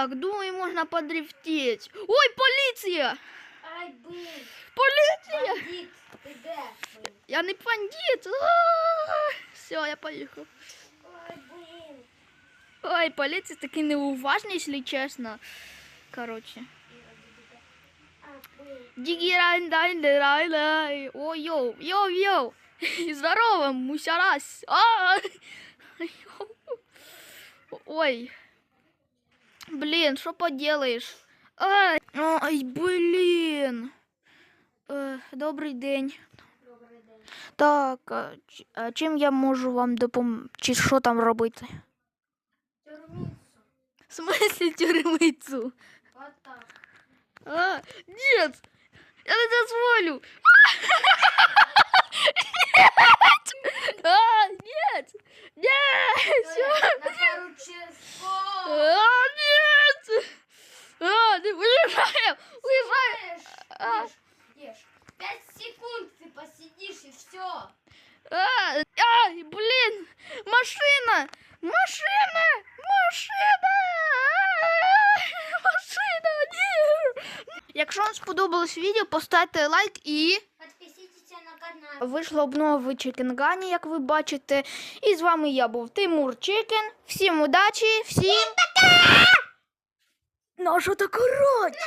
Так, думаю, можно подрифтить. Ой, полиция! Ай, блин, Полиция! бандит, де? Я не бандит. Все, я поехал. Блин. Ой, полиция такие неуважные, если честно. Короче. А, блин. Дигирай-дай-дай-дай. Ой, йоу, йоу, йоу. Здорово, мусярас. А! Ой. Блин, что поделаешь? Ай, Ай, блин. Е, Добрий день. Добрий день. Так, а ч- а чим я можу вам допомогти? Чи що там робити? Тюрміцу. В смысле тюрмицю? Вот так. А, нет! Я не дозволю! Нет! А, нет! Нет! Всё! На пару часов. А, нет! А, ты уезжаем! Уезжаем! А. Ешь, ешь. Пять секунд ты посидишь и все. А, ай, блин! Машина! Машина! Машина! А, Машина! Ні! Якщо вам сподобалось відео, поставте лайк і Подписывайтесь на канал. вийшла обнова в Чикенгані, як ви бачите. І з вами я був Тимур Чикен. Всім удачі, всім пока! Ну а що так орать?